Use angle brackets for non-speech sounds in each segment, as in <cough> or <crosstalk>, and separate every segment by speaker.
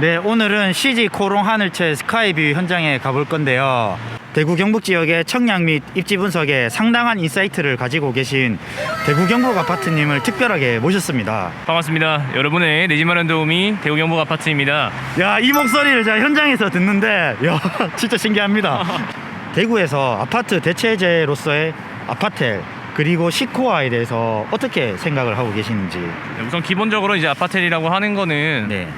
Speaker 1: 네, 오늘은 CG 코롱 하늘채 스카이뷰 현장에 가볼 건데요. 대구 경북 지역의 청약 및 입지 분석에 상당한 인사이트를 가지고 계신 대구 경북 아파트님을 특별하게 모셨습니다.
Speaker 2: 반갑습니다. 여러분의 내 집 마련 도우미 대구 경북 아파트입니다.
Speaker 1: 야, 이 목소리를 제가 현장에서 듣는데, 야, <laughs> 진짜 신기합니다. <laughs> 대구에서 아파트 대체제로서의 아파텔 그리고 시코아에 대해서 어떻게 생각을 하고 계시는지.
Speaker 2: 네, 우선 기본적으로 이제 아파텔이라고 하는 거는
Speaker 1: 네.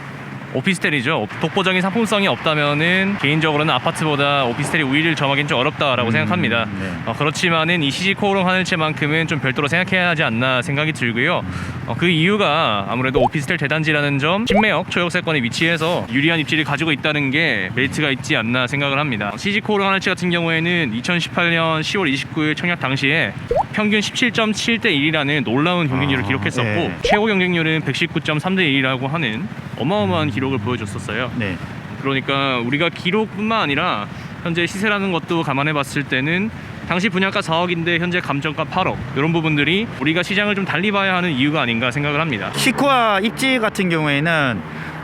Speaker 2: 오피스텔이죠. 독보적인 상품성이 없다면은 개인적으로는 아파트보다 오피스텔이 우위를 점하기는 좀 어렵다라고
Speaker 1: 음,
Speaker 2: 생각합니다.
Speaker 1: 네.
Speaker 2: 어, 그렇지만은 이 CG 코오롱 하늘채만큼은 좀 별도로 생각해야 하지 않나 생각이 들고요. 어, 그 이유가 아무래도 오피스텔 대단지라는 점, 신매역 초역세권에 위치해서 유리한 입지를 가지고 있다는 게 메리트가 있지 않나 생각을 합니다. CG 코오롱 하늘채 같은 경우에는 2018년 10월 29일 청약 당시에 평균 17.7대 1이라는 놀라운 경쟁률을
Speaker 1: 아,
Speaker 2: 기록했었고
Speaker 1: 네.
Speaker 2: 최고 경쟁률은 119.3대 1이라고 하는 어마어마한 기록을 보여줬었어요.
Speaker 1: 네.
Speaker 2: 그러니까 우리가 기록뿐만 아니라 현재 시세라는 것도 감안해 봤을 때는 당시 분양가 4억인데 현재 감정가 8억 이런 부분들이 우리가 시장을 좀 달리 봐야 하는 이유가 아닌가 생각을 합니다.
Speaker 1: 시코아 입지 같은 경우에는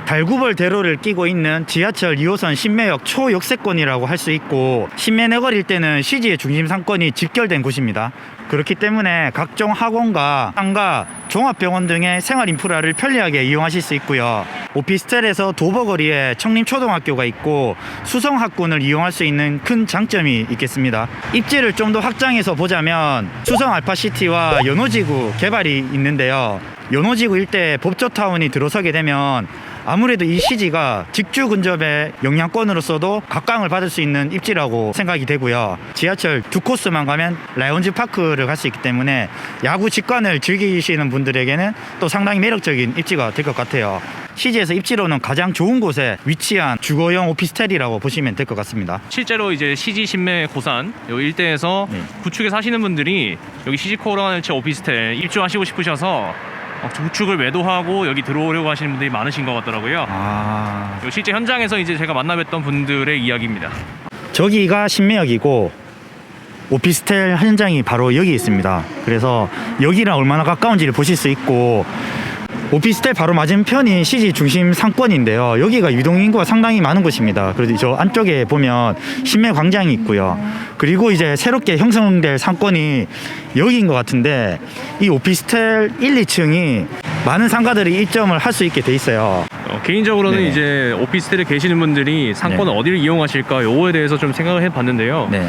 Speaker 1: 달구벌 대로를 끼고 있는 지하철 2호선 신매역 초역세권이라고 할 수 있고 신매내거리일 때는 CG의 중심 상권이 집결된 곳입니다. 그렇기 때문에 각종 학원과 상가, 종합병원 등의 생활 인프라를 편리하게 이용하실 수 있고요. 오피스텔에서 도보거리에 청림초등학교가 있고 수성학군을 이용할 수 있는 큰 장점이 있겠습니다. 입지를 좀 더 확장해서 보자면 수성 알파시티와 연호지구 개발이 있는데요. 연호지구 일대 법조타운이 들어서게 되면 아무래도 이 시지가 직주 근접의 영향권으로서도 각광을 받을 수 있는 입지라고 생각이 되고요. 지하철 두 코스만 가면 라이온즈 파크를 갈 수 있기 때문에 야구 직관을 즐기시는 분들에게는 또 상당히 매력적인 입지가 될 것 같아요. 시지에서 입지로는 가장 좋은 곳에 위치한 주거용 오피스텔이라고 보시면 될 것 같습니다.
Speaker 2: 실제로 이제 CG 신매 고산 요 일대에서
Speaker 1: 네.
Speaker 2: 구축에 사시는 분들이 여기 CG 코어라는채 오피스텔 입주하시고 싶으셔서 어, 구축을 매도하고 여기 들어오려고 하시는 분들이 많으신 것 같더라고요.
Speaker 1: 아,
Speaker 2: 요 실제 현장에서 이제 제가 만나뵀던 분들의 이야기입니다.
Speaker 1: 저기가 신매역이고 오피스텔 현장이 바로 여기 있습니다. 그래서 여기랑 얼마나 가까운지를 보실 수 있고 오피스텔 바로 맞은편이 CG 중심 상권인데요. 여기가 유동 인구가 상당히 많은 곳입니다. 그래서 저 안쪽에 보면 신매 광장이 있고요. 그리고 이제 새롭게 형성될 상권이 여기인 것 같은데 이 오피스텔 1, 2층이 많은 상가들이 입점을 할 수 있게 돼 있어요.
Speaker 2: 어, 개인적으로는
Speaker 1: 네.
Speaker 2: 이제 오피스텔에 계시는 분들이 상권을
Speaker 1: 네.
Speaker 2: 어디를 이용하실까 요거에 대해서 좀 생각을 해봤는데요.
Speaker 1: 네.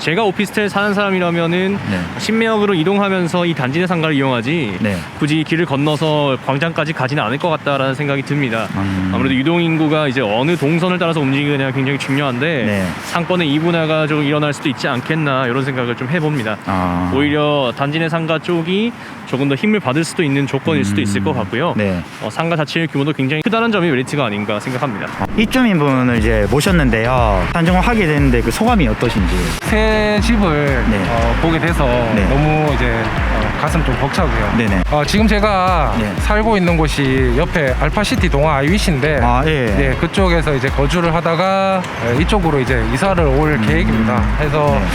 Speaker 2: 제가 오피스텔 사는 사람이라면은
Speaker 1: 네.
Speaker 2: 신매역으로 이동하면서 이 단지 내 상가를 이용하지
Speaker 1: 네.
Speaker 2: 굳이 길을 건너서 광장까지 가지는 않을 것 같다라는 생각이 듭니다.
Speaker 1: 음.
Speaker 2: 아무래도 유동 인구가 이제 어느 동선을 따라서 움직이느냐 굉장히 중요한데
Speaker 1: 네.
Speaker 2: 상권의 이분화가 좀 일어날 수도 있지 않겠나 이런 생각을 좀 해봅니다.
Speaker 1: 아.
Speaker 2: 오히려 단지 내 상가 쪽이 조금 더 힘을 받을 수도 있는 조건일 수도 있을 것 같고요.
Speaker 1: 네.
Speaker 2: 어, 상가 자체의 규모도 굉장히 크다는 점이 메리트가 아닌가 생각합니다.
Speaker 1: 입주민분을 이제 모셨는데요. 단종을 하게 됐는데 그 소감이 어떠신지.
Speaker 3: 새 집을
Speaker 1: 네.
Speaker 3: 어, 보게 돼서
Speaker 1: 네.
Speaker 3: 너무 이제 어, 가슴 좀 벅차고요.
Speaker 1: 네네.
Speaker 3: 어, 지금 제가
Speaker 1: 네.
Speaker 3: 살고 있는 곳이 옆에 알파시티 동아 아이위시인데
Speaker 1: 아, 예.
Speaker 3: 네, 그쪽에서 이제 거주를 하다가 에, 이쪽으로 이제 이사를 올
Speaker 1: 음.
Speaker 3: 계획입니다. 해서
Speaker 1: 네.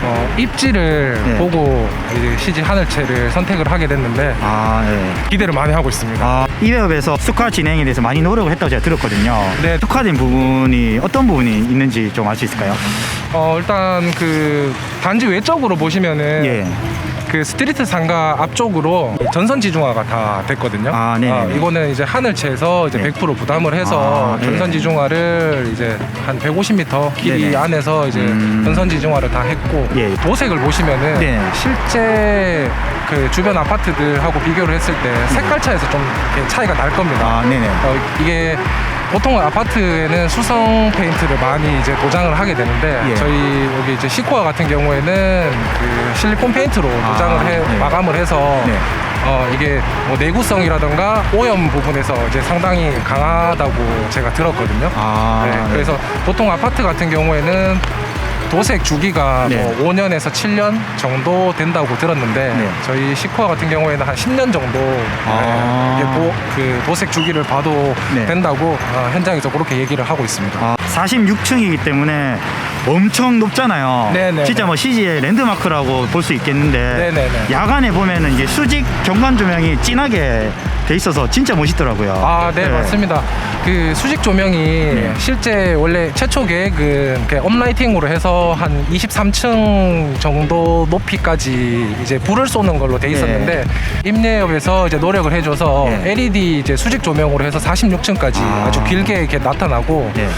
Speaker 3: 어, 입지를
Speaker 1: 네.
Speaker 3: 보고 이제 시지 하늘채를 선택을 하게 됐는데
Speaker 1: 아, 예.
Speaker 3: 기대를 많이 하고 있습니다.
Speaker 1: 아, 이베업에서 스카 진행에 대해서 많이 노력을 했다고 제가 들었거든요.
Speaker 3: 네.
Speaker 1: 특화된 부분이 어떤 부분이 있는지 좀 알 수 있을까요?
Speaker 3: 어, 일단 그 단지 외적으로 보시면은
Speaker 1: 예.
Speaker 3: 그 스트리트 상가 앞쪽으로 전선 지중화가 다 됐거든요.
Speaker 1: 아, 네네네.
Speaker 3: 어, 이거는 이제 하늘채에서 이제
Speaker 1: 네.
Speaker 3: 100% 부담을 해서
Speaker 1: 아, 네.
Speaker 3: 전선 지중화를 이제 한 150m 길이
Speaker 1: 네네.
Speaker 3: 안에서 이제
Speaker 1: 음.
Speaker 3: 전선 지중화를 다 했고
Speaker 1: 예.
Speaker 3: 도색을 보시면은
Speaker 1: 네.
Speaker 3: 실제 그 주변 아파트들하고 비교를 했을 때 색깔 차에서 좀 이렇게 차이가 날 겁니다.
Speaker 1: 아, 네네.
Speaker 3: 어, 이게 보통 아파트에는 수성 페인트를 많이 이제 도장을 하게 되는데
Speaker 1: 예.
Speaker 3: 저희 여기 이제 시코아 같은 경우에는 그 실리콘 페인트로
Speaker 1: 아,
Speaker 3: 도장을 해,
Speaker 1: 네.
Speaker 3: 마감을 해서
Speaker 1: 네.
Speaker 3: 어, 이게 뭐 내구성이라던가 오염 부분에서 이제 상당히 강하다고 제가 들었거든요.
Speaker 1: 아,
Speaker 3: 네, 그래서 보통 아파트 같은 경우에는 도색 주기가
Speaker 1: 네.
Speaker 3: 뭐 5년에서 7년 정도 된다고 들었는데
Speaker 1: 네.
Speaker 3: 저희 시코아 같은 경우에는 한 10년 정도
Speaker 1: 아.
Speaker 3: 네, 도, 그 도색 주기를 봐도
Speaker 1: 네.
Speaker 3: 된다고 어, 현장에서 그렇게 얘기를 하고 있습니다.
Speaker 1: 아, 46층이기 때문에 엄청 높잖아요.
Speaker 3: 네네.
Speaker 1: 진짜 뭐 CG의 랜드마크라고 볼 수 있겠는데
Speaker 3: 네네네.
Speaker 1: 야간에 보면은 이게 수직 경관 조명이 진하게 돼 있어서 진짜 멋있더라고요.
Speaker 3: 아, 네, 맞습니다. 그 수직 조명이
Speaker 1: 네.
Speaker 3: 실제 원래 최초 계획은 그 업라이팅으로 해서 한 23층 정도 높이까지 이제 불을 쏘는 걸로 돼 있었는데 임례업에서 이제 노력을 해줘서
Speaker 1: 네.
Speaker 3: LED 이제 수직 조명으로 해서 46층까지
Speaker 1: 아.
Speaker 3: 아. 주 길게 이렇게 나타나고
Speaker 1: 네.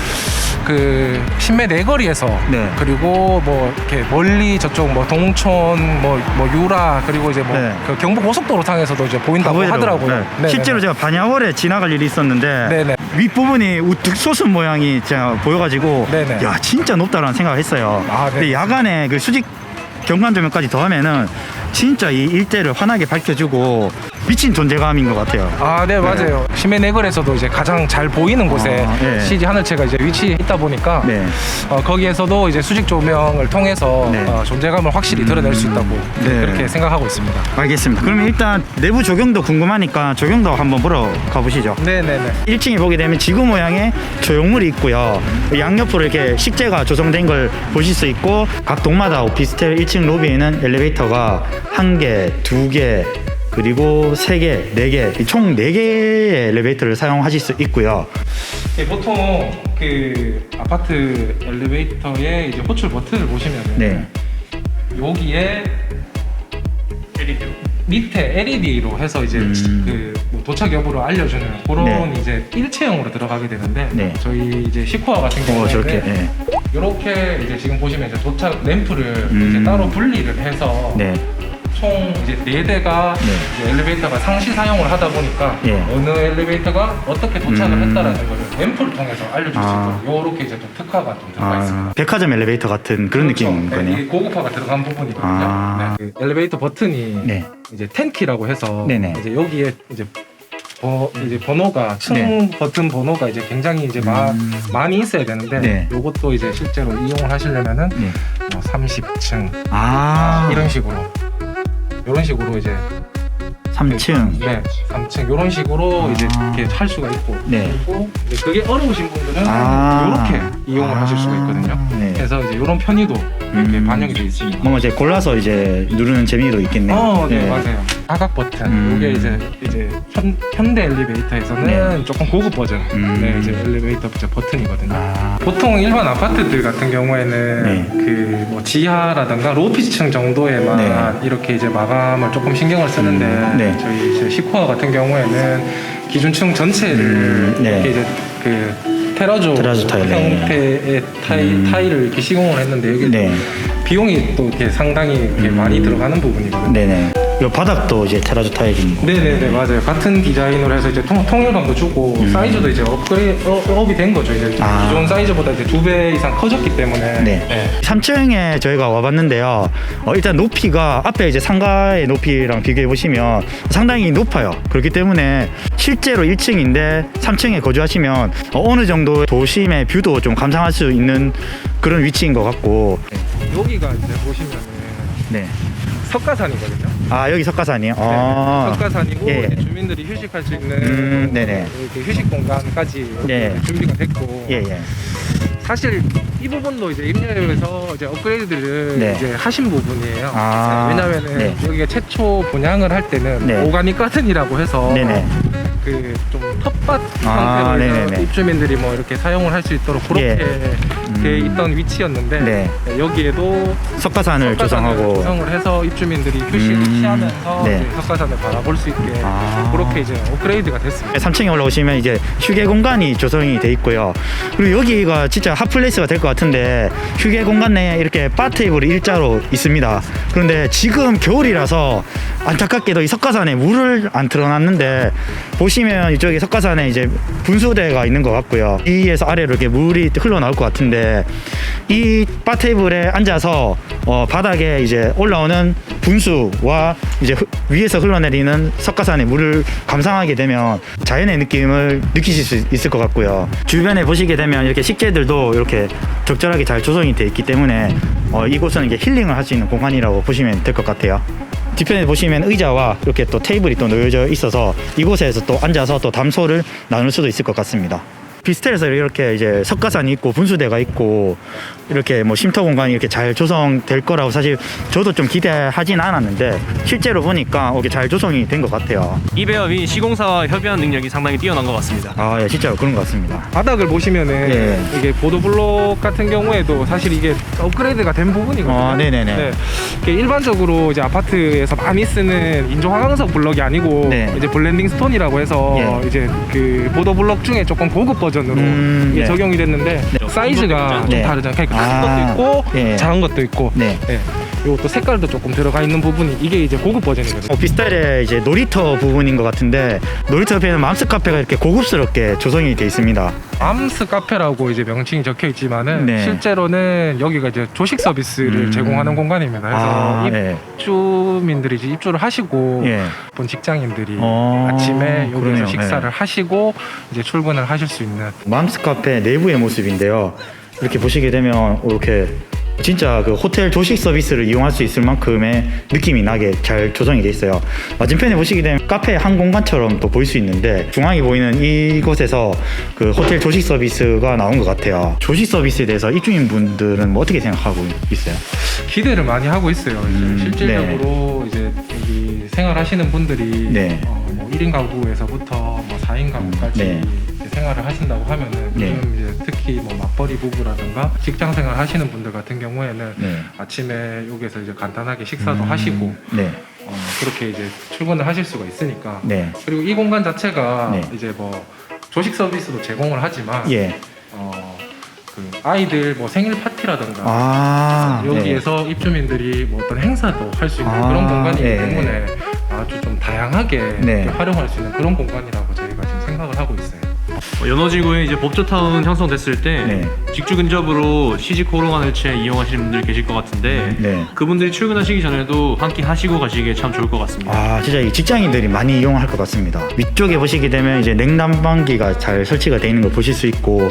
Speaker 3: 그 신매 내거리에서
Speaker 1: 네.
Speaker 3: 그리고 뭐 이렇게 멀리 저쪽 뭐 동촌 뭐, 뭐 유라 그리고 이제 뭐
Speaker 1: 네.
Speaker 3: 그 경북 고속도로 상에서도 이제 보인다고
Speaker 1: 가보이더라고요.
Speaker 3: 하더라고요.
Speaker 1: 네. 실제로 제가 반야월에 지나갈 일이 있었는데
Speaker 3: 네네.
Speaker 1: 윗부분이 우뚝 솟은 모양이 제가 보여가지고
Speaker 3: 네네.
Speaker 1: 야 진짜 높다라는 생각을 했어요.
Speaker 3: 아, 네.
Speaker 1: 근데 야간에 그 수직 경관 조명까지 더하면은 진짜 이 일대를 환하게 밝혀주고 미친 존재감인 것 같아요.
Speaker 3: 아, 네, 맞아요. 심해 내걸에서도 이제 가장 잘 보이는 곳에
Speaker 1: 아, 네.
Speaker 3: CG 하늘채가 이제 위치해 있다 보니까
Speaker 1: 네.
Speaker 3: 어, 거기에서도 이제 수직 조명을 통해서
Speaker 1: 네.
Speaker 3: 어, 존재감을 확실히 드러낼 수 있다고
Speaker 1: 네.
Speaker 3: 그렇게 생각하고 있습니다.
Speaker 1: 알겠습니다. 그러면 일단 내부 조경도 궁금하니까 조경도 한번 보러 가보시죠.
Speaker 3: 네, 네, 네.
Speaker 1: 1층에 보게 되면 지구 모양의 조형물이 있고요. 양옆으로 이렇게 식재가 조성된 걸 보실 수 있고 각 동마다 오피스텔 1층 로비에는 엘리베이터가 한 개, 두 개, 그리고 세 개, 네 개, 총네 개의 엘리베이터를 사용하실 수 있고요.
Speaker 3: 예, 보통 그 아파트 엘리베이터의 이제 호출 버튼을 보시면
Speaker 1: 네.
Speaker 3: 여기에 밑에 LED로 해서 이제
Speaker 1: 음.
Speaker 3: 그뭐 도착 여부를 알려주는 그런
Speaker 1: 네.
Speaker 3: 이제 일체형으로 들어가게 되는데
Speaker 1: 네.
Speaker 3: 저희 이제 시코아 같은
Speaker 1: 어,
Speaker 3: 경우에는
Speaker 1: 저렇게. 예.
Speaker 3: 이렇게 이제 지금 보시면 이제 도착 램프를
Speaker 1: 음.
Speaker 3: 이제 따로 분리를 해서
Speaker 1: 네.
Speaker 3: 총 이제 네 대가
Speaker 1: 네.
Speaker 3: 이제 엘리베이터가 상시 사용을 하다 보니까
Speaker 1: 예.
Speaker 3: 어느 엘리베이터가 어떻게 도착을
Speaker 1: 음.
Speaker 3: 했다라는 걸 램프를 통해서 알려줄 수
Speaker 1: 아.
Speaker 3: 있거든요. 이렇게 이제 좀 특화가 좀 들어가 있습니다.
Speaker 1: 아, 백화점 엘리베이터 같은 그런
Speaker 3: 그렇죠.
Speaker 1: 느낌인
Speaker 3: 네,
Speaker 1: 거네요.
Speaker 3: 이게 고급화가 들어간 부분이거든요.
Speaker 1: 아.
Speaker 3: 네, 그 엘리베이터 버튼이
Speaker 1: 네.
Speaker 3: 이제 텐키라고 해서
Speaker 1: 네네.
Speaker 3: 이제 여기에 이제 번 이제 번호가 층
Speaker 1: 네.
Speaker 3: 버튼 번호가 이제 굉장히 이제 마,
Speaker 1: 음.
Speaker 3: 많이 있어야 되는데
Speaker 1: 네.
Speaker 3: 요것도 이제 실제로 이용을 하시려면은
Speaker 1: 네.
Speaker 3: 뭐 30층
Speaker 1: 아,
Speaker 3: 이런 식으로 이런 식으로 이제
Speaker 1: 3층.
Speaker 3: 네 3층 이런 식으로
Speaker 1: 아.
Speaker 3: 이제 이렇게 할 수가 있고
Speaker 1: 네.
Speaker 3: 그리고 이제 그게 어려우신 분들은
Speaker 1: 아.
Speaker 3: 이렇게 이용을 하실 수가 있거든요.
Speaker 1: 네.
Speaker 3: 그래서 이제 이런 편의도 이렇게
Speaker 1: 음.
Speaker 3: 반영이 되어 있습니다.
Speaker 1: 뭔가 이제 골라서 이제 누르는 재미도 있겠네요.
Speaker 3: 어, 네, 맞아요. 사각 버튼.
Speaker 1: 음.
Speaker 3: 이게 이제 이제 현, 현대 엘리베이터에서는
Speaker 1: 네.
Speaker 3: 조금 고급 버전.
Speaker 1: 음.
Speaker 3: 네, 이제 엘리베이터 버튼이거든요.
Speaker 1: 아,
Speaker 3: 보통 일반 아파트들 같은 경우에는
Speaker 1: 네.
Speaker 3: 그뭐 지하라든가 로피스층 정도에만
Speaker 1: 네.
Speaker 3: 이렇게 이제 마감을 조금 신경을 쓰는데
Speaker 1: 음, 네.
Speaker 3: 저희 이제 시코아 같은 경우에는 기준층 전체를
Speaker 1: 음, 네.
Speaker 3: 이렇게 이제 그 테라조,
Speaker 1: 테라조 타일, 네.
Speaker 3: 형태의 타일,
Speaker 1: 음.
Speaker 3: 타일을 이렇게 시공을 했는데 여기
Speaker 1: 네.
Speaker 3: 비용이 또 이렇게 상당히 이렇게
Speaker 1: 음.
Speaker 3: 많이 들어가는 부분이거든요.
Speaker 1: 네네. 이 바닥도 이제 테라조 타일인 거.
Speaker 3: 네네네 맞아요 같은 디자인으로 해서 이제 통, 통일감도 주고
Speaker 1: 음.
Speaker 3: 사이즈도 이제 업그레이드 어, 업이 된 거죠 이제
Speaker 1: 아.
Speaker 3: 기존 사이즈보다 이제 두 배 이상 커졌기 때문에
Speaker 1: 네. 3층에 저희가 와봤는데요. 어, 일단 높이가 앞에 이제 상가의 높이랑 비교해 보시면 상당히 높아요. 그렇기 때문에 실제로 1층인데 3층에 거주하시면 어, 느 정도 도심의 뷰도 좀 감상할 수 있는 그런 위치인 것 같고.
Speaker 3: 여기가 이제 보시면은
Speaker 1: 네.
Speaker 3: 석가산이거든요
Speaker 1: 아 여기 석가산이요.
Speaker 3: 네,
Speaker 1: 아.
Speaker 3: 석가산이고
Speaker 1: 예.
Speaker 3: 이제 주민들이 휴식할 수 있는
Speaker 1: 음, 네네.
Speaker 3: 이렇게 휴식 공간까지
Speaker 1: 예.
Speaker 3: 준비가 됐고
Speaker 1: 예 예.
Speaker 3: 사실 이 부분도 이제 임야에서 이제 업그레이드를
Speaker 1: 네.
Speaker 3: 이제 하신 부분이에요.
Speaker 1: 아,
Speaker 3: 네, 왜냐면은
Speaker 1: 네.
Speaker 3: 여기가 최초 분양을 할 때는
Speaker 1: 네.
Speaker 3: 오가닉 가든이라고 해서
Speaker 1: 네네.
Speaker 3: 그 좀 텃밭
Speaker 1: 아,
Speaker 3: 형태로
Speaker 1: 네네네.
Speaker 3: 해서 입주민들이 뭐 이렇게 사용을 할 수 있도록 그렇게
Speaker 1: 예.
Speaker 3: 돼
Speaker 1: 음.
Speaker 3: 있던 위치였는데
Speaker 1: 네.
Speaker 3: 네, 여기에도
Speaker 1: 석가산을
Speaker 3: 석가산을
Speaker 1: 조성하고.
Speaker 3: 조성을 해서 입주민들이 휴식을
Speaker 1: 음,
Speaker 3: 취하면서
Speaker 1: 네.
Speaker 3: 이제 석가산을 바라볼 수 있게
Speaker 1: 아.
Speaker 3: 그렇게 이제 업그레이드가 됐습니다.
Speaker 1: 3층에 올라오시면 이제 휴게 공간이 조성이 돼 있고요. 그리고 여기가 진짜 핫플레이스가 될 것 같은데 휴게 공간 내에 이렇게 바 테이블이 일자로 있습니다. 그런데 지금 겨울이라서 안타깝게도 이 석가산에 물을 안 틀어놨는데 보시면 이쪽에 석가산에 이제 분수대가 있는 것 같고요. 위에서 아래로 이렇게 물이 흘러나올 것 같은데 이 바 테이블에 앉아서 어, 바닥에 이제 올라오는 분수와 이제 흐- 위에서 흘러내리는 석가산의 물을 감상하게 되면 자연의 느낌을 느끼실 수 있을 것 같고요. 주변에 보시게 되면 이렇게 식재들도 이렇게 적절하게 잘 조성이 되어 있기 때문에 어, 이곳은 이게 힐링을 할 수 있는 공간이라고 보시면 될 것 같아요. 뒤편에 보시면 의자와 이렇게 또 테이블이 또 놓여져 있어서 이곳에서 또 앉아서 또 담소를 나눌 수도 있을 것 같습니다. 비스텔에서 이렇게 이제 석가산이 있고 분수대가 있고 이렇게 뭐 쉼터 공간이 이렇게 잘 조성될 거라고 사실 저도 좀 기대하진 않았는데 실제로 보니까 이게 잘 조성이 된 것 같아요.
Speaker 2: 이 배합이 시공사와 협의하는 능력이 상당히 뛰어난 것 같습니다.
Speaker 1: 아, 예, 진짜 그런 것 같습니다.
Speaker 3: 바닥을 보시면은
Speaker 1: 예.
Speaker 3: 이게 보도 블록 같은 경우에도 사실 이게 업그레이드가 된 부분이거든요.
Speaker 1: 아, 네네네.
Speaker 3: 네. 이게 일반적으로 이제 아파트에서 많이 쓰는 인조 화강석 블럭이 아니고
Speaker 1: 네.
Speaker 3: 이제 블렌딩 스톤이라고 해서
Speaker 1: 예.
Speaker 3: 이제 그 보도블럭 중에 조금 고급 버전 으로
Speaker 1: 음,
Speaker 3: 이게
Speaker 1: 네.
Speaker 3: 적용이 됐는데 사이즈가 좀
Speaker 1: 네.
Speaker 3: 다르잖아요. 그러니까 큰
Speaker 1: 아,
Speaker 3: 것도 있고
Speaker 1: 예.
Speaker 3: 작은 것도 있고.
Speaker 1: 네.
Speaker 3: 네. 이것도 색깔도 조금 들어가 있는 부분이 이게 이제 고급 버전이거든요.
Speaker 1: 오피스텔의 이제 놀이터 부분인 것 같은데 놀이터 옆에는 맘스 카페가 이렇게 고급스럽게 조성이 돼 있습니다.
Speaker 3: 암스 카페라고 이제 명칭이 적혀 있지만은
Speaker 1: 네.
Speaker 3: 실제로는 여기가 이제 조식 서비스를
Speaker 1: 음.
Speaker 3: 제공하는 공간입니다. 그래서
Speaker 1: 아, 예.
Speaker 3: 입주민들이 이제 입주를 하시고
Speaker 1: 예.
Speaker 3: 본 직장인들이
Speaker 1: 어,
Speaker 3: 아침에 여기서
Speaker 1: 그러네요.
Speaker 3: 식사를
Speaker 1: 예.
Speaker 3: 하시고 이제 출근을 하실 수 있는
Speaker 1: 맘스 카페 내부의 모습인데요. 이렇게 보시게 되면 이렇게 진짜 그 호텔 조식 서비스를 이용할 수 있을 만큼의 느낌이 나게 잘 조성이 돼 있어요. 맞은편에 보시게 되면 카페 한 공간처럼 또 보일 수 있는데 중앙에 보이는 이곳에서 그 호텔 조식 서비스가 나온 것 같아요. 조식 서비스에 대해서 입주민 분들은 뭐 어떻게 생각하고 있어요?
Speaker 3: 기대를 많이 하고 있어요. 이제
Speaker 1: 음,
Speaker 3: 실질적으로 이제 여기 생활하시는 분들이
Speaker 1: 네.
Speaker 3: 어, 뭐 1인 가구에서부터 뭐 4인 가구까지
Speaker 1: 네.
Speaker 3: 생활을 하신다고 하면은
Speaker 1: 네.
Speaker 3: 요즘 이제 특히 뭐 맞벌이 부부라든가 직장 생활 하시는 분들 같은 경우에는
Speaker 1: 네.
Speaker 3: 아침에 여기서 이제 간단하게 식사도
Speaker 1: 음,
Speaker 3: 하시고
Speaker 1: 네.
Speaker 3: 어, 그렇게 이제 출근을 하실 수가 있으니까
Speaker 1: 네.
Speaker 3: 그리고 이 공간 자체가
Speaker 1: 네.
Speaker 3: 이제 뭐 조식 서비스도 제공을 하지만
Speaker 1: 예.
Speaker 3: 어, 그 아이들 뭐 생일 파티라든가
Speaker 1: 아.
Speaker 3: 여기에서 입주민들이 뭐 어떤 행사도 할 수 있는
Speaker 1: 아,
Speaker 3: 그런 공간이기
Speaker 1: 네.
Speaker 3: 때문에 아주 좀 다양하게
Speaker 1: 네.
Speaker 3: 활용할 수 있는 그런 공간이라고 저희가 지금 생각을 하고 있어요.
Speaker 2: 어, 연어지구에 이제 법조타운 형성됐을 때
Speaker 1: 네.
Speaker 2: 직주 근접으로 CG 코롱하늘채 이용하시는 분들 계실 것 같은데
Speaker 1: 네.
Speaker 2: 그분들이 출근하시기 전에도 한 끼 하시고 가시기에 참 좋을 것 같습니다.
Speaker 1: 아 진짜 이 직장인들이 많이 이용할 것 같습니다. 위쪽에 보시게 되면 이제 냉난방기가 잘 설치가 되어 있는 걸 보실 수 있고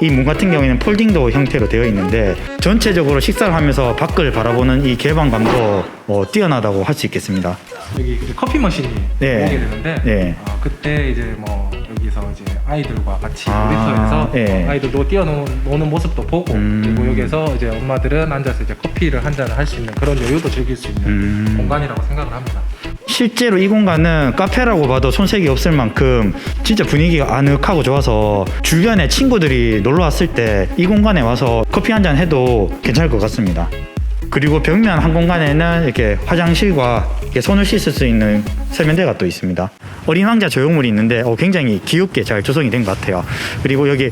Speaker 1: 이 문 같은 경우에는 폴딩도 형태로 되어 있는데 전체적으로 식사를 하면서 밖을 바라보는 이 개방감도 어, 뛰어나다고 할 수 있겠습니다.
Speaker 3: 여기 이제 커피 머신이
Speaker 1: 네.
Speaker 3: 오게 되는데
Speaker 1: 네.
Speaker 3: 아, 그때 이제 뭐 여기서 이제 아이들과 같이
Speaker 1: 아,
Speaker 3: 놀이터에서
Speaker 1: 네.
Speaker 3: 아이들도 뛰어노는 모습도 보고
Speaker 1: 음.
Speaker 3: 그리고 여기서 이제 엄마들은 앉아서 이제 커피를 한 잔을 할 수 있는 그런 여유도 즐길 수 있는
Speaker 1: 음.
Speaker 3: 공간이라고 생각을 합니다.
Speaker 1: 실제로 이 공간은 카페라고 봐도 손색이 없을 만큼 진짜 분위기가 아늑하고 좋아서 주변에 친구들이 놀러 왔을 때 이 공간에 와서 커피 한 잔 해도 괜찮을 것 같습니다. 그리고 벽면 한 공간에는 이렇게 화장실과 이렇게 손을 씻을 수 있는 세면대가 또 있습니다. 어린 왕자 조형물이 있는데 어, 굉장히 귀엽게 잘 조성이 된 것 같아요. 그리고 여기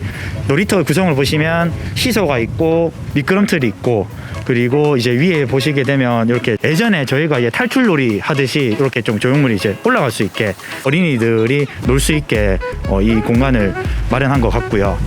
Speaker 1: 놀이터 구성을 보시면 시소가 있고 미끄럼틀이 있고 그리고 이제 위에 보시게 되면 이렇게 예전에 저희가 이제 탈출놀이 하듯이 이렇게 좀 조형물이 이제 올라갈 수 있게 어린이들이 놀 수 있게 어, 이 공간을 마련한 것 같고요.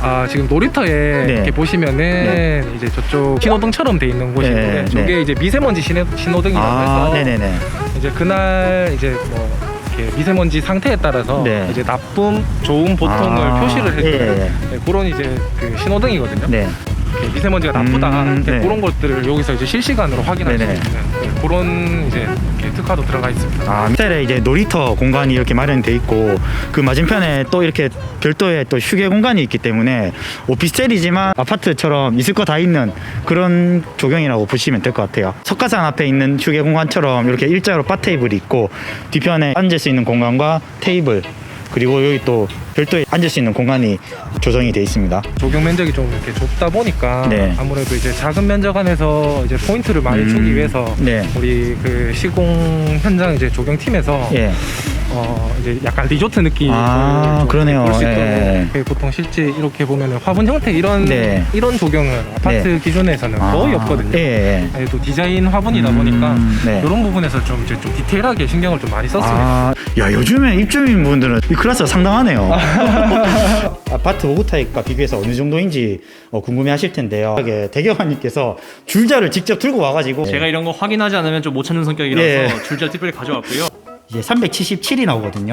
Speaker 3: 아 지금 놀이터에
Speaker 1: 네.
Speaker 3: 이렇게 보시면은
Speaker 1: 네.
Speaker 3: 이제 저쪽 신호등처럼 돼 있는 곳이
Speaker 1: 네, 네.
Speaker 3: 이제 미세먼지 신호, 신호등이라고
Speaker 1: 아,
Speaker 3: 해서
Speaker 1: 네네네.
Speaker 3: 이제 그날 이제 뭐 이렇게 미세먼지 상태에 따라서
Speaker 1: 네.
Speaker 3: 이제 나쁨, 좋은 보통을
Speaker 1: 아,
Speaker 3: 표시를 해주는
Speaker 1: 예, 예.
Speaker 3: 네, 그런 이제 그 신호등이거든요.
Speaker 1: 네.
Speaker 3: 이렇게 미세먼지가 나쁘다
Speaker 1: 음,
Speaker 3: 이렇게
Speaker 1: 네.
Speaker 3: 그런 것들을 여기서 이제 실시간으로 확인할
Speaker 1: 네네.
Speaker 3: 수 있는 네, 그런 이제 특화도 들어가 있습니다.
Speaker 1: 아, 호텔에 이제 놀이터 공간이 이렇게 마련돼 있고 그 맞은편에 또 이렇게 별도의 또 휴게 공간이 있기 때문에 오피스텔이지만 아파트처럼 있을 거 다 있는 그런 조경이라고 보시면 될 것 같아요. 석가산 앞에 있는 휴게 공간처럼 이렇게 일자로 바 테이블이 있고 뒤편에 앉을 수 있는 공간과 테이블 그리고 여기 또 별도의 앉을 수 있는 공간이 조성이 돼 있습니다.
Speaker 3: 적용 면적이 좀 이렇게 좁다 보니까
Speaker 1: 네.
Speaker 3: 아무래도 이제 작은 면적 안에서 이제 포인트를 많이
Speaker 1: 음,
Speaker 3: 주기 위해서
Speaker 1: 네.
Speaker 3: 우리 그 시공 현장 이제 조경 팀에서
Speaker 1: 예.
Speaker 3: 어 이제 약간 리조트 느낌을
Speaker 1: 아,
Speaker 3: 좀
Speaker 1: 그러네요.
Speaker 3: 볼수 있도록
Speaker 1: 예.
Speaker 3: 그 보통 실제 이렇게 보면 화분 형태 이런
Speaker 1: 네.
Speaker 3: 이런 조경은 아파트
Speaker 1: 네.
Speaker 3: 기준에서는 거의 없거든요.
Speaker 1: 예. 예.
Speaker 3: 아니, 또 디자인 화분이다
Speaker 1: 음,
Speaker 3: 보니까
Speaker 1: 네.
Speaker 3: 이런 부분에서 좀 이제 좀 디테일하게 신경을 좀 많이 썼습니다.
Speaker 1: 아, 야 요즘에 입주민 분들은 이 클래스가 상당하네요. <laughs> 아파트 5구 타입과 비교해서 어느 정도인지 어, 궁금해하실 텐데요. 이게 대경환님께서 줄자를 직접 들고 와가지고
Speaker 2: 제가 이런 거 확인하지 않으면 좀 못 찾는 성격이라서
Speaker 1: 예.
Speaker 2: 줄자 특별히 가져왔고요.
Speaker 1: 이제 377이 나오거든요.